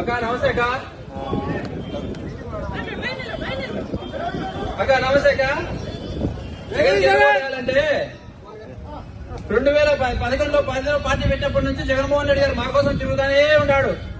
అక్క నమస్తే అక్క. అక్క నమస్తే అక్క. జగన్ రెండు వేల పదకొండులో పదిలో పార్టీ పెట్టినప్పటి నుంచి జగన్మోహన్ రెడ్డి గారు మా కోసం తిరుగుతానే ఉన్నాడు.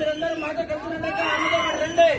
మీరందరూ మాతో కలిసి రండి.